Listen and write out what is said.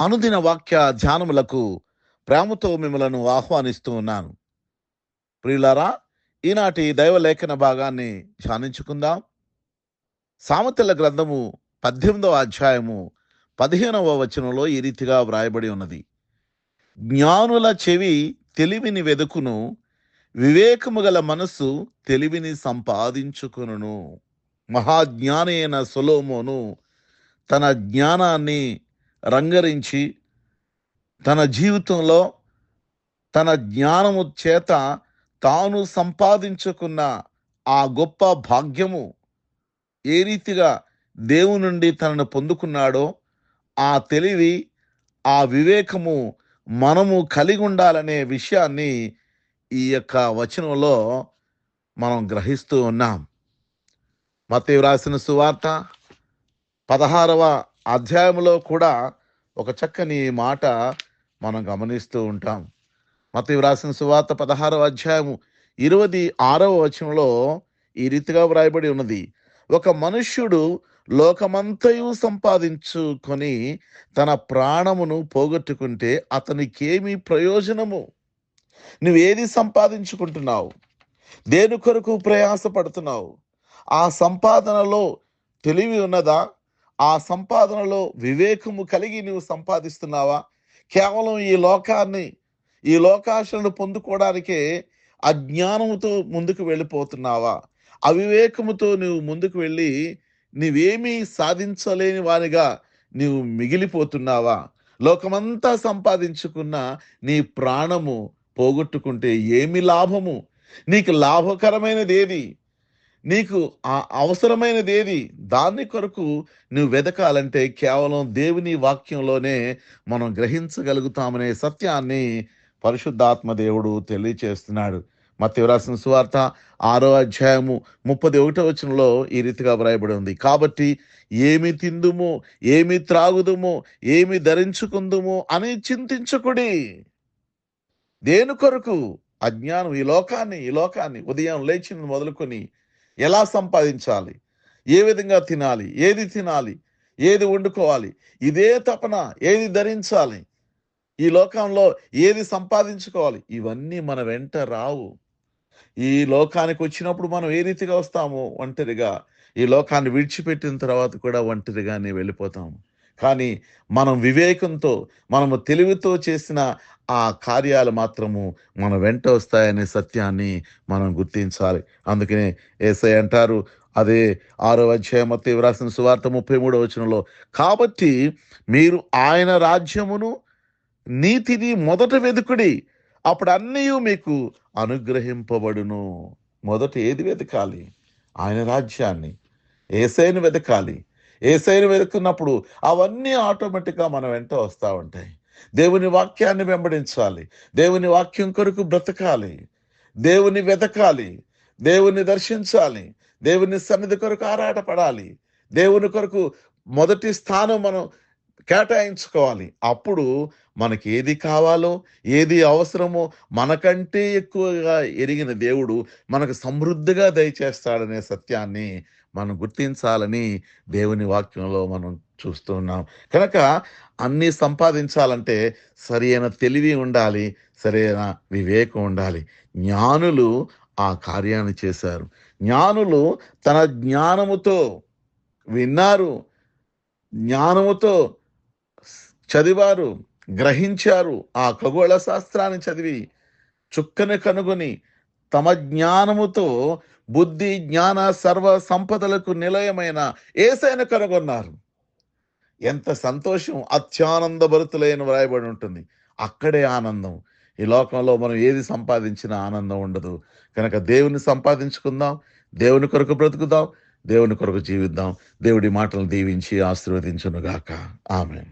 అనుదిన వాక్య ధ్యానములకు ప్రేమతో మిమ్మలను ఆహ్వానిస్తూ ఉన్నాను. ప్రియులారా ఈనాటి దైవలేఖన భాగాన్ని ధ్యానించుకుందాం. సామెతల గ్రంథము పద్దెనిమిదవ అధ్యాయము పదిహేనవ వచనంలో ఈ రీతిగా వ్రాయబడి ఉన్నది. జ్ఞానుల చెవి తెలివిని వెదుకును వివేకము గల మనస్సు తెలివిని సంపాదించుకును మహాజ్ఞాని అయిన సొలోమోను తన జ్ఞానాన్ని రంగరించి తన జీవితంలో తన జ్ఞానము చేత తాను సంపాదించుకున్న ఆ గొప్ప భాగ్యము ఏ రీతిగా దేవుని నుండి తనను పొందుకున్నాడో ఆ తెలివి ఆ వివేకము మనము కలిగి ఉండాలనే విషయాన్ని ఈ యొక్క వచనంలో మనం గ్రహిస్తూ ఉన్నాం. మత్తయి వ్రాసిన సువార్త పదహారవ అధ్యాయంలో కూడా ఒక చక్కని మాట మనం గమనిస్తూ ఉంటాం. మత్తయి వ్రాసిన సువార్త పదహారవ అధ్యాయము ఇరవది ఆరవ వచనంలో ఈ రీతిగా వ్రాయబడి ఉన్నది. ఒక మనుష్యుడు లోకమంతయు సంపాదించుకొని తన ప్రాణమును పోగొట్టుకుంటే అతనికేమి ప్రయోజనము? నువ్వేది సంపాదించుకుంటున్నావు? దేని కొరకు ప్రయాసపడుతున్నావు? ఆ సంపాదనలో తెలివి ఉన్నదా? ఆ సంపాదనలో వివేకము కలిగి నువ్వు సంపాదిస్తున్నావా? కేవలం ఈ లోకాన్ని ఈ లోకాశలను పొందుకోవడానికే అజ్ఞానముతో ముందుకు వెళ్ళిపోతున్నావా? అవివేకముతో నువ్వు ముందుకు వెళ్ళి నీవేమీ సాధించలేని వారిగా నీవు మిగిలిపోతున్నావా? లోకమంతా సంపాదించుకున్న నీ ప్రాణము పోగొట్టుకుంటే ఏమి లాభము? నీకు లాభకరమైనది ఏది నీకు ఆ అవసరమైనది ఏది దాని కొరకు నువ్వు వెతకాలంటే కేవలం దేవుని వాక్యంలోనే మనం గ్రహించగలుగుతామనే సత్యాన్ని పరిశుద్ధాత్మ దేవుడు తెలియచేస్తున్నాడు. మత్తి సువార్త ఆరో అధ్యాయము ముప్పది ఒకటో వచనంలో ఈ రీతిగా వ్రాయబడి ఉంది. కాబట్టి ఏమి తిందుము ఏమి త్రాగుదుము ఏమి ధరించుకుందుము అని చింతించకుడి. దేని కొరకు? అజ్ఞానం ఈ లోకాన్ని ఈ లోకాన్ని ఉదయం లేచిన మొదలుకొని ఎలా సంపాదించాలి? ఏ విధంగా తినాలి? ఏది తినాలి? ఏది వండుకోవాలి? ఇదే తపన ఏది ధరించాలి? ఈ లోకంలో ఏది సంపాదించుకోవాలి? ఇవన్నీ మన వెంట రావు. ఈ లోకానికి వచ్చినప్పుడు మనం ఏ రీతిగా వస్తామో? ఒంటరిగా. ఈ లోకాన్ని విడిచిపెట్టిన తర్వాత కూడా ఒంటరిగానే వెళ్ళిపోతాము. కానీ మనం వివేకంతో మనము తెలివితో చేసిన ఆ కార్యాలు మాత్రము మన వెంట వస్తాయనే సత్యాన్ని మనం గుర్తించాలి. అందుకనే ఏసై అంటారు అదే ఆరో అధ్యాయం వ్రాసిన సువార్త ముప్పై మూడో వచనంలో కాబట్టి మీరు ఆయన రాజ్యమును నీతిని మొదట వెతుకుడి అప్పుడు అన్నీ మీకు అనుగ్రహింపబడును. మొదట ఏది వెతకాలి ఆయన రాజ్యాన్ని. ఏసైను వెతకాలి ఏసైని వెతుకున్నప్పుడు అవన్నీ ఆటోమేటిక్గా మన వెంట వస్తూ ఉంటాయి. దేవుని వాక్యాన్ని వెంబడించాలి. దేవుని వాక్యం కొరకు బ్రతకాలి. దేవుని వెతకాలి. దేవుని దర్శించాలి. దేవుని సన్నిధి కొరకు ఆరాటపడాలి. దేవుని కొరకు మొదటి స్థానం మనం కేటాయించుకోవాలి. అప్పుడు మనకి ఏది కావాలో ఏది అవసరమో మనకంటే ఎక్కువగా ఎరిగిన దేవుడు మనకు సమృద్ధిగా దయచేస్తాడనే సత్యాన్ని మనం గుర్తించాలని దేవుని వాక్యంలో మనం చూస్తున్నాం కనుక అన్నీ సంపాదించాలంటే సరైన తెలివి ఉండాలి సరైన వివేకం ఉండాలి. జ్ఞానులు ఆ కార్యాన్ని చేశారు. జ్ఞానులు తన జ్ఞానముతో విన్నారు. జ్ఞానముతో చదివారు గ్రహించారు. ఆ ఖగోళ శాస్త్రాన్ని చదివి చుక్కని కనుగొని తమ జ్ఞానముతో బుద్ధి జ్ఞాన సర్వ సంపదలకు నిలయమైన ఏసైన కనుగొన్నారు. ఎంత సంతోషం! అత్యానందభరితులైన వ్రాయబడి ఉంటుంది. అక్కడే ఆనందం. ఈ లోకంలో మనం ఏది సంపాదించినా ఆనందం ఉండదు. కనుక దేవుని సంపాదించుకుందాం దేవుని కొరకు బ్రతుకుదాం దేవుని కొరకు జీవిద్దాం. దేవుడి మాటలు దీవించి ఆశీర్వదించునుగాక. ఆమె